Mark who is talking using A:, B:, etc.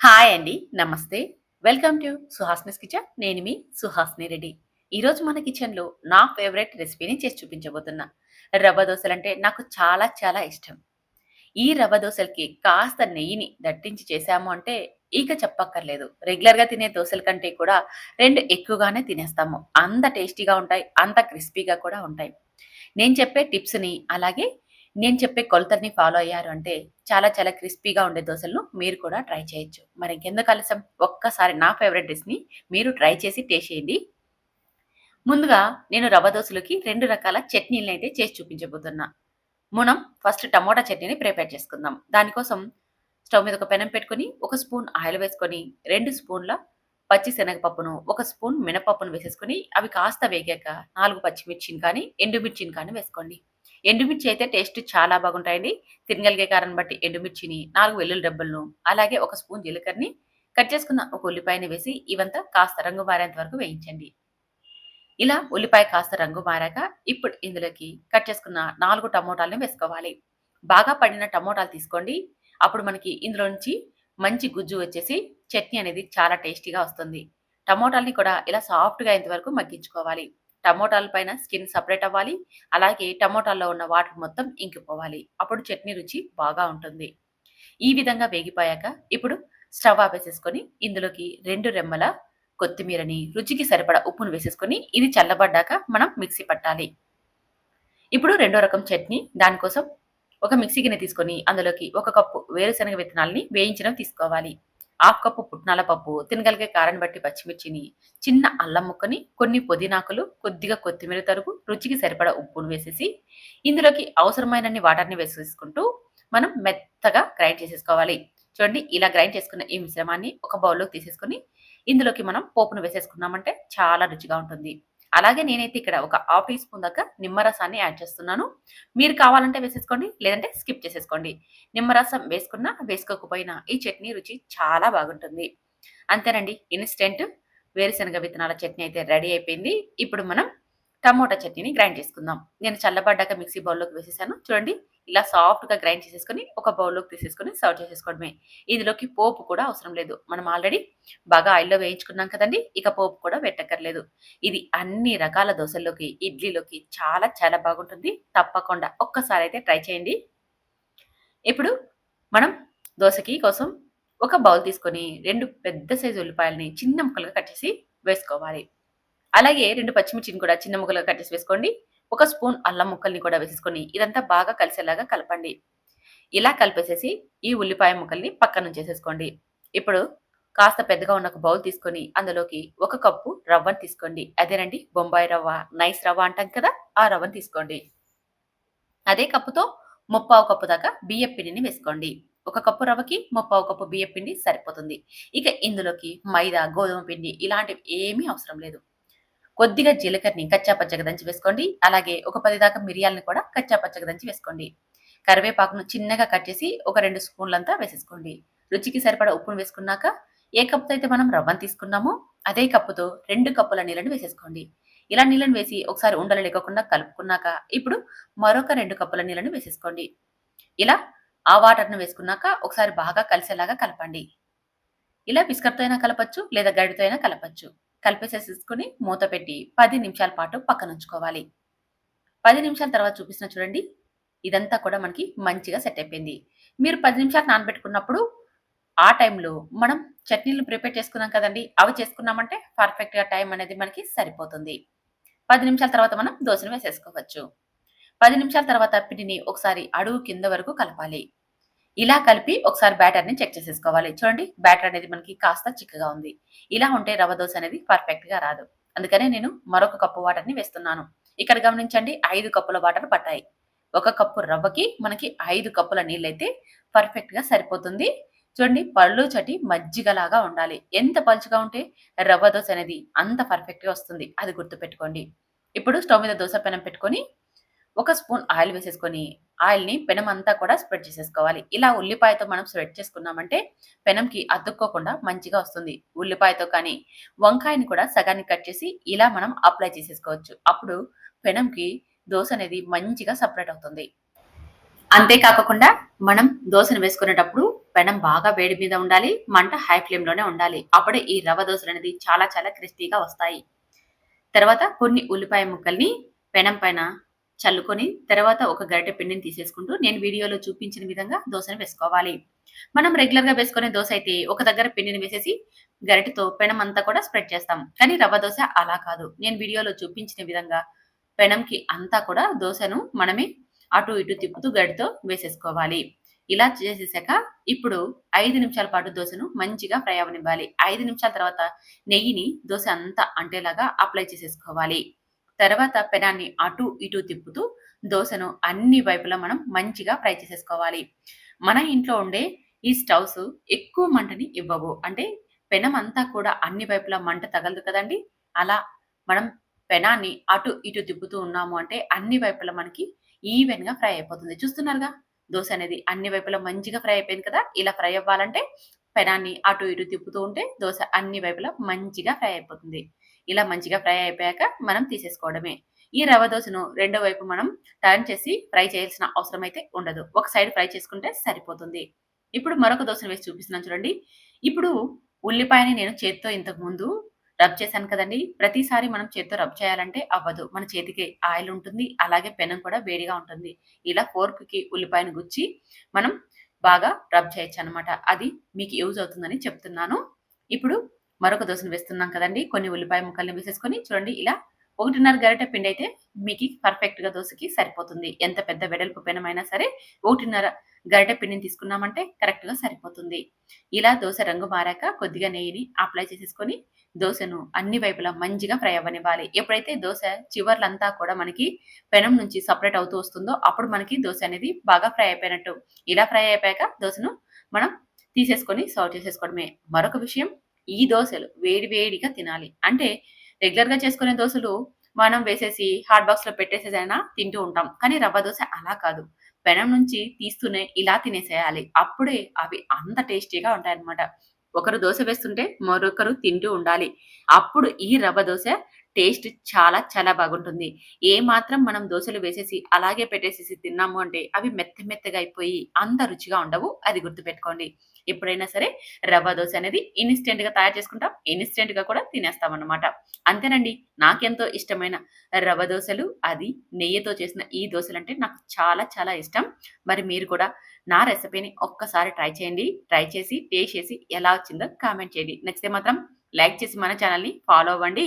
A: Hi అండి నమస్తే. Welcome to Suhasini's kitchen. నేను మీ సుహాస్ని రెడ్డి. ఈరోజు మన కిచెన్లో నా ఫేవరెట్ రెసిపీని చేసి చూపించబోతున్నా. రవ్వ దోశలు అంటే నాకు చాలా చాలా ఇష్టం. ఈ రవ్వ దోశలకి కాస్త నెయ్యిని దట్టించి చేశాము అంటే ఇక చెప్పక్కర్లేదు. రెగ్యులర్గా తినే దోశల కంటే కూడా రెండు ఎక్కువగానే తినేస్తాము. అంత టేస్టీగా ఉంటాయి అంత క్రిస్పీగా కూడా ఉంటాయి. నేను చెప్పే టిప్స్ని అలాగే నేను చెప్పే కొలతల్ని ఫాలో అయ్యారు అంటే చాలా చాలా క్రిస్పీగా ఉండే దోశలను మీరు కూడా ట్రై చేయొచ్చు. మరి ఇంకెందుకు ఆలస్యం? ఒక్కసారి నా ఫేవరెట్ డిష్ని మీరు ట్రై చేసి టేస్ట్ చేయండి. ముందుగా నేను రవ్వ దోశలకి రెండు రకాల చట్నీలను అయితే చేసి చూపించబోతున్నా. మనం ఫస్ట్ టమోటా చట్నీని ప్రిపేర్ చేసుకుందాం. దానికోసం స్టవ్ మీద ఒక పెనం పెట్టుకొని ఒక స్పూన్ ఆయిల్ వేసుకొని రెండు స్పూన్ల పచ్చి శనగపప్పును ఒక స్పూన్ మినపప్పును వేసేసుకొని అవి కాస్త వేగాక నాలుగు పచ్చిమిర్చిని కానీ ఎండుమిర్చిని కానీ వేసుకోండి. ఎండుమిర్చి అయితే టేస్ట్ చాలా బాగుంటాయండి. తినగలిగే కారం బట్టి ఎండుమిర్చిని నాలుగు వెల్లుల్లి డబ్బులను అలాగే ఒక స్పూన్ జీలకర్రని కట్ చేసుకున్న ఒక ఉల్లిపాయని వేసి ఇవంతా కాస్త రంగు మారేంత వరకు వేయించండి. ఇలా ఉల్లిపాయ కాస్త రంగు మారాక ఇప్పుడు ఇందులోకి కట్ చేసుకున్న నాలుగు టమోటాలని వేసుకోవాలి. బాగా పడిన టమోటాలు తీసుకోండి. అప్పుడు మనకి ఇందులో నుంచి మంచి గుజ్జు వచ్చేసి చట్నీ అనేది చాలా టేస్టీగా వస్తుంది. టమోటాలని కూడా ఇలా సాఫ్ట్గా ఇంతవరకు మగ్గించుకోవాలి. టమోటాల పైన స్కిన్ సపరేట్ అవ్వాలి. అలాగే టమోటాల్లో ఉన్న వాటర్ మొత్తం ఇంకిపోవాలి. అప్పుడు చట్నీ రుచి బాగా ఉంటుంది. ఈ విధంగా వేగిపోయాక ఇప్పుడు స్టవ్ ఆపేసేసుకొని ఇందులోకి రెండు రెమ్మల కొత్తిమీరని రుచికి సరిపడా ఉప్పును వేసేసుకొని ఇది చల్లబడ్డాక మనం మిక్సీ పట్టాలి. ఇప్పుడు రెండో రకం చట్నీ దానికోసం ఒక మిక్సీ గిన్నె తీసుకొని అందులోకి ఒక కప్పు వేరుశనగ విత్తనాలని వేయించడం తీసుకోవాలి. హాఫ్ కప్పు పుట్నాల పప్పు తినగలిగే కారాన్ని బట్టి పచ్చిమిర్చిని చిన్న అల్లం ముక్కని కొన్ని పుదీనాకులు కొద్దిగా కొత్తిమీర తరుగు రుచికి సరిపడా ఉప్పును వేసేసి ఇందులోకి అవసరమైనన్ని వాటర్ని వేసేసుకుంటూ మనం మెత్తగా గ్రైండ్ చేసేసుకోవాలి. చూడండి ఇలా గ్రైండ్ చేసుకున్న ఈ మిశ్రమాన్ని ఒక బౌల్లోకి తీసేసుకుని ఇందులోకి మనం పోపును వేసేసుకున్నామంటే చాలా రుచిగా ఉంటుంది. అలాగే నేనైతే ఇక్కడ ఒక హాఫ్ టీ స్పూన్ దాకా నిమ్మరసాన్ని యాడ్ చేస్తున్నాను. మీరు కావాలంటే వేసేసుకోండి లేదంటే స్కిప్ చేసేసుకోండి. నిమ్మరసం వేసుకున్నా వేసుకోకపోయినా ఈ చట్నీ రుచి చాలా బాగుంటుంది. అంతేనండి ఇన్స్టెంట్ వేరుశనగ విత్తనాల చట్నీ అయితే రెడీ అయిపోయింది. ఇప్పుడు మనం టమోటా చట్నీని గ్రైండ్ చేసుకుందాం. నేను చల్లబడ్డాక మిక్సీ బౌల్లోకి వేసేసాను. చూడండి ఇలా సాఫ్ట్గా గ్రైండ్ చేసేసుకొని ఒక బౌల్లోకి తీసేసుకొని సర్వ్ చేసేసుకోవడమే. ఇందులోకి పోపు కూడా అవసరం లేదు. మనం ఆల్రెడీ బాగా ఆయిల్లో వేయించుకున్నాం కదండి ఇక పోపు కూడా పెట్టక్కర్లేదు. ఇది అన్ని రకాల దోశల్లోకి ఇడ్లీలోకి చాలా చాలా బాగుంటుంది. తప్పకుండా ఒక్కసారి అయితే ట్రై చేయండి. ఇప్పుడు మనం దోశకి కోసం ఒక బౌల్ తీసుకొని రెండు పెద్ద సైజు ఉల్లిపాయలని చిన్న ముక్కలుగా కట్ చేసి వేసుకోవాలి. అలాగే రెండు పచ్చిమిర్చిని కూడా చిన్న ముక్కలుగా కట్ చేసి వేసుకోండి. ఒక స్పూన్ అల్లం ముక్కల్ని కూడా వేసేసుకొని ఇదంతా బాగా కలిసేలాగా కలపండి. ఇలా కలిపేసేసి ఈ ఉల్లిపాయ ముక్కల్ని పక్కన చేసేసుకోండి ఇప్పుడు కాస్త పెద్దగా ఉన్న ఒక బౌల్ తీసుకొని అందులోకి ఒక కప్పు రవ్వను తీసుకోండి. అదేనండి బొంబాయి రవ్వ. నైస్ రవ్వ అంటాం కదా ఆ రవ్వను తీసుకోండి. అదే కప్పుతో ముప్పావు కప్పు దాకా బియ్యం పిండిని వేసుకోండి. ఒక కప్పు రవ్వకి ముప్పావు కప్పు బియ్యం పిండి సరిపోతుంది. ఇక ఇందులోకి మైదా గోధుమ పిండి ఇలాంటివి ఏమీ అవసరం లేదు. కొద్దిగా జీలకర్రని కచ్చా పచ్చగా దంచి వేసుకోండి. అలాగే ఒక పది దాకా మిరియాలను కూడా కచ్చా పచ్చగా దంచి వేసుకోండి. కరివేపాకును చిన్నగా కట్ చేసి ఒక రెండు స్పూన్లంతా వేసేసుకోండి. రుచికి సరిపడా ఉప్పును వేసుకున్నాక ఏ కప్పుతో అయితే మనం రవ్వను తీసుకున్నామో అదే కప్పుతో రెండు కప్పుల నీళ్ళని వేసేసుకోండి. ఇలా నీళ్ళని వేసి ఒకసారి ఉండలు లేకుండా కలుపుకున్నాక ఇప్పుడు మరొక రెండు కప్పుల నీళ్ళని వేసేసుకోండి. ఇలా ఆ వాటర్ను వేసుకున్నాక ఒకసారి బాగా కలిసేలాగా కలపండి. ఇలా బిస్కట్తో అయినా కలపచ్చు లేదా గడితో అయినా కలపచ్చు. కలిపేసేసుకుని మూత పెట్టి పది నిమిషాల పాటు పక్కన ఉంచుకోవాలి పది నిమిషాల తర్వాత చూపిస్తున్న చూడండి ఇదంతా కూడా మనకి మంచిగా సెట్ అయిపోయింది. మీరు పది నిమిషాలు నానబెట్టుకున్నప్పుడు ఆ టైంలో మనం చట్నీలు ప్రిపేర్ చేసుకున్నాం కదండి అవి చేసుకున్నామంటే పర్ఫెక్ట్గా టైం అనేది మనకి సరిపోతుంది. పది నిమిషాల తర్వాత మనం దోశను వేసేసుకోవచ్చు. పది నిమిషాల తర్వాత పిండిని ఒకసారి అడుగు కింద వరకు కలపాలి. ఇలా కలిపి ఒకసారి బ్యాటర్ని చెక్ చేసేసుకోవాలి. చూడండి బ్యాటర్ అనేది మనకి కాస్త చిక్కగా ఉంది. ఇలా ఉంటే రవ్వ దోశ అనేది పర్ఫెక్ట్గా రాదు. అందుకనే నేను మరొక కప్పు వాటర్ని వేస్తున్నాను. ఇక్కడ గమనించండి ఐదు కప్పుల వాటర్ పట్టాయి. ఒక కప్పు రవ్వకి మనకి ఐదు కప్పుల నీళ్ళైతే పర్ఫెక్ట్గా సరిపోతుంది. చూడండి పళ్ళు చటి మజ్జిగలాగా ఉండాలి. ఎంత పలుచుగా ఉంటే రవ్వ దోశ అనేది అంత పర్ఫెక్ట్గా వస్తుంది. అది గుర్తుపెట్టుకోండి. ఇప్పుడు స్టవ్ మీద దోశ పెనం పెట్టుకొని ఒక స్పూన్ ఆయిల్ వేసేసుకొని ఆయిల్ని పెనం అంతా కూడా స్ప్రెడ్ చేసేసుకోవాలి. ఇలా ఉల్లిపాయతో మనం స్ప్రెడ్ చేసుకున్నామంటే పెనంకి అతుక్కోకుండా మంచిగా వస్తుంది. ఉల్లిపాయతో కానీ వంకాయని కూడా సగానికి కట్ చేసి ఇలా మనం అప్లై చేసేసుకోవచ్చు. అప్పుడు పెనంకి దోశ అనేది మంచిగా సపరేట్ అవుతుంది. అంతేకాకుండా మనం దోశను వేసుకునేటప్పుడు పెనం బాగా వేడి మీద ఉండాలి మంట హై ఫ్లేమ్లోనే ఉండాలి. అప్పుడే ఈ రవ్వ దోశలు అనేది చాలా చాలా క్రిస్పీగా వస్తాయి. తర్వాత కొన్ని ఉల్లిపాయ ముక్కల్ని పెనం పైన చల్లుకొని తర్వాత ఒక గరిటె పిండిని తీసేసుకుంటూ నేను వీడియోలో చూపించిన విధంగా దోశను వేసుకోవాలి. మనం రెగ్యులర్గా వేసుకునే దోశ అయితే ఒక దగ్గర పిండిని వేసేసి గరిటెతో పెనం అంతా కూడా స్ప్రెడ్ చేస్తాం. కానీ రవ్వ దోశ అలా కాదు. నేను వీడియోలో చూపించిన విధంగా పెనంకి అంతా కూడా దోశను మనమే అటు ఇటు తిప్పుతూ గడితో వేసేసుకోవాలి. ఇలా చేసేసాక ఇప్పుడు ఐదు నిమిషాల పాటు దోశను మంచిగా ఫ్రై అవనివ్వాలి ఐదు నిమిషాల తర్వాత నెయ్యిని దోశ అంతా అంటేలాగా అప్లై చేసేసుకోవాలి. తర్వాత పెనాన్ని అటు ఇటు తిప్పుతూ దోశను అన్ని వైపులా మనం మంచిగా ఫ్రై చేసేసుకోవాలి. మన ఇంట్లో ఉండే ఈ స్టవ్స్ ఎక్కువ మంటని ఇవ్వవు. అంటే పెనం అంతా కూడా అన్ని వైపులా మంట తగలదు కదండి. అలా మనం పెనాన్ని అటు ఇటు తిప్పుతూ ఉన్నాము అంటే అన్ని వైపులా మనకి ఈవెన్గా ఫ్రై అయిపోతుంది. చూస్తున్నారుగా? దోశ అనేది అన్ని వైపులా మంచిగా ఫ్రై అయిపోయింది కదా? ఇలా ఫ్రై అవ్వాలంటే పెనాన్ని అటు ఇటు తిప్పుతూ ఉంటే దోశ అన్ని వైపులా మంచిగా ఫ్రై అయిపోతుంది. ఇలా మంచిగా ఫ్రై అయిపోయాక మనం తీసేసుకోవడమే. ఈ రవ్వ దోశను రెండో వైపు మనం టర్న్ చేసి ఫ్రై చేయాల్సిన అవసరం అయితే ఉండదు. ఒక సైడ్ ఫ్రై చేసుకుంటే సరిపోతుంది. ఇప్పుడు మరొక దోశను వేసి చూపిస్తున్నాను చూడండి. ఇప్పుడు ఉల్లిపాయని నేను చేత్తో ఇంతకు ముందు రబ్ చేశాను కదండి. ప్రతిసారి మనం చేత్తో రబ్ చేయాలంటే అవ్వదు. మన చేతికి ఆయిల్ ఉంటుంది. అలాగే పెనం కూడా వేడిగా ఉంటుంది. ఇలా ఫోర్క్కి ఉల్లిపాయను గుచ్చి మనం బాగా రబ్ చేయొచ్చు అనమాట అది మీకు యూజ్ అవుతుందని చెప్తున్నాను. ఇప్పుడు మరొక దోశను వేస్తున్నాం కదండి. కొన్ని ఉల్లిపాయ ముక్కల్ని వేసేసుకొని చూడండి ఇలా ఒకటిన్నర గరిట పిండి అయితే మీకు పర్ఫెక్ట్గా దోశకి సరిపోతుంది. ఎంత పెద్ద వెడల్పు పెనమైనా సరే ఒకటిన్నర గరిట పిండిని తీసుకున్నామంటే కరెక్ట్గా సరిపోతుంది. ఇలా దోశ రంగు మారాక కొద్దిగా నెయ్యిని అప్లై చేసేసుకొని దోశను అన్ని వైపులా మంచిగా ఫ్రై అవ్వనివ్వాలి. ఎప్పుడైతే దోశ చివర్లంతా కూడా మనకి పెనం నుంచి సపరేట్ అవుతూ వస్తుందో అప్పుడు మనకి దోశ అనేది బాగా ఫ్రై అయిపోయినట్టు. ఇలా ఫ్రై అయిపోయాక దోశను మనం తీసేసుకొని సర్వ్ చేసేసుకోవడమే. మరొక విషయం ఈ దోశలు వేడి వేడిగా తినాలి. అంటే రెగ్యులర్గా చేసుకునే దోశలు మనం వేసేసి హాట్ బాక్స్లో పెట్టేసేదైనా తింటూ ఉంటాం. కానీ రవ్వ దోశ అలా కాదు. పెనం నుంచి తీస్తూనే ఇలా తినేసేయాలి. అప్పుడే అవి అంత టేస్టీగా ఉంటాయన్నమాట. ఒకరు దోశ వేస్తుంటే మరొకరు తింటూ ఉండాలి. అప్పుడు ఈ రవ్వ దోశ టేస్ట్ చాలా చాలా బాగుంటుంది. ఏ మాత్రం మనం దోశలు వేసేసి అలాగే పెట్టేసేసి తిన్నాము అంటే అవి మెత్త మెత్తగా అయిపోయి అంత రుచిగా ఉండవు. అది గుర్తుపెట్టుకోండి. ఎప్పుడైనా సరే రవ్వ దోశ అనేది ఇన్స్టెంట్గా తయారు చేసుకుంటాం. ఇన్స్టెంట్గా కూడా తినేస్తాం అన్నమాట అంతేనండి. నాకెంతో ఇష్టమైన రవ్వ దోశలు అది నెయ్యితో చేసిన ఈ దోశలు అంటే నాకు చాలా చాలా ఇష్టం. మరి మీరు కూడా నా రెసిపీని ఒక్కసారి ట్రై చేయండి. ట్రై చేసి టేస్ట్ చేసి ఎలా వచ్చిందో కామెంట్ చేయండి. నచ్చితే మాత్రం లైక్ చేసి మన ఛానల్ని ఫాలో అవ్వండి.